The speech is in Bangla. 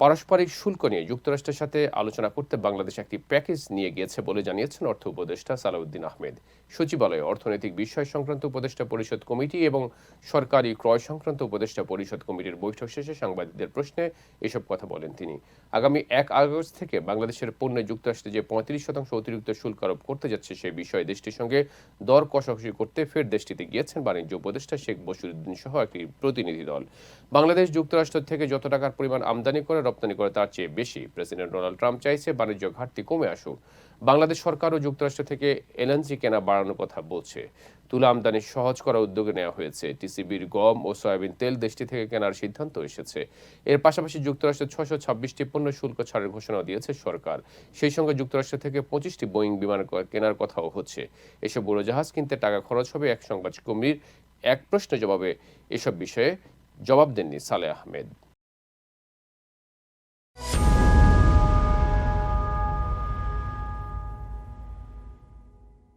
পারস্পরিক শুল্ক নিয়ে যুক্তরাষ্ট্রের সাথে আলোচনা করতে বাংলাদেশ একটি প্যাকেজ নিয়ে গিয়েছে বলে জানিয়েছেন অর্থ উপদেষ্টা সালাউদ্দিন আহমেদ। সচিবালয়ে অর্থনৈতিক বিষয় সংক্রান্ত উপদেষ্টা পরিষদ কমিটি এবং সরকারি ক্রয় সংক্রান্ত উপদেষ্টা পরিষদ কমিটির বৈঠক শেষে সাংবাদিকদের প্রশ্নে এসব কথা বলেন তিনি। আগামী এক আগস্ট থেকে বাংলাদেশের পণ্যে যুক্তরাষ্ট্রে যে পঁয়ত্রিশ শতাংশ অতিরিক্ত শুল্ক আরোপ করতে যাচ্ছে সেই বিষয়ে দেশটির সঙ্গে দর কষাকষি করতে ফের দেশটিতে গিয়েছেন বাণিজ্য উপদেষ্টা শেখ বসিরুদ্দিন সহ একটি প্রতিনিধি দল। বাংলাদেশ যুক্তরাষ্ট্র থেকে যত টাকার পরিমাণ আমদানি করে, রপ্তানি করে, তার চেয়ে বেশি প্রেসিডেন্ট ডোনাল্ড ট্রাম্প চাইছে বাণিজ্য ঘাটতি কমে আসুক। বাংলাদেশ সরকারও যুক্তরাষ্ট্র থেকে এলএনজি কেনা বাড়ানোর কথা বলছে। তুলা আমদানি সহজ করার উদ্যোগে নেওয়া হয়েছে। টিসিবির গম ও সয়াবিন তেল দেশটি থেকে কেনার সিদ্ধান্ত এসেছে। এর পাশাপাশি যুক্তরাষ্ট্রের ছশো ছাব্বিশটি পণ্য শুল্ক ছাড়ের ঘোষণা দিয়েছে সরকার। সেই সঙ্গে যুক্তরাষ্ট্র থেকে পঁচিশটি বোয়িং বিমান কেনার কথাও হচ্ছে। এসব উড়োজাহাজ কিনতে টাকা খরচ হবে এক সংবাদ কর্মীর এক প্রশ্নের জবাবে এসব বিষয়ে জবাব দেননি সালে আহমেদ।